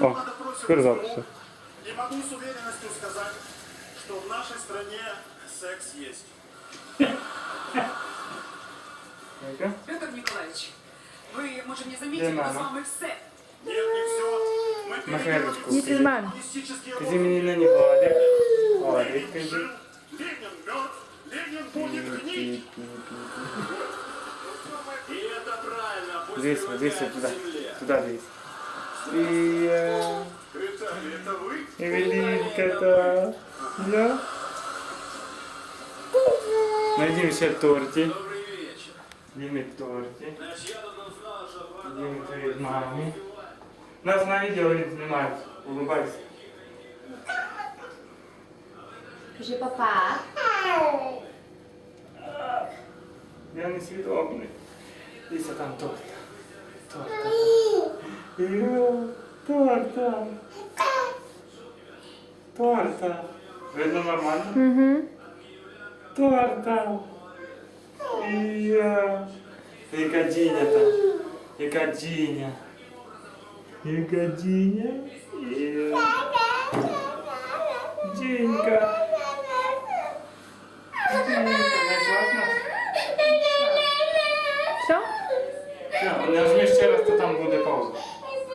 О, надо просит тепер руку. записи. И могу с уверенностью сказать, что в нашей стране секс есть. Петр Николаевич, ви може не Де замітили, ми з мама? вами все. Нет, не все. Мы На хлебушку. Не снимаем. коммунистические Кажи мені на нього, Владик. Владик, кажи. Ленин мертв, Ленин будет гнить. И это правильно. Пусть Дивись, привыкает дивись к туди. земле. Туди дивись. І... е, Виталий, это вы? Евелинка-то. Я? Найдем ще торті. Добрый вечер. Діми торті. Значит, я тут узнал, что вы Діми перед мамі. Нас на відео не знімають. Улыбайся. Кажи папа. Я не свідомий. Дивіться там торт. Торта. Торта. Торта. Видно нормально? Угу. Торта. Я. Якодиня там. Якодиня. Якодиня. Денька. Все? Ну Нажми ще раз, то там будет пауза.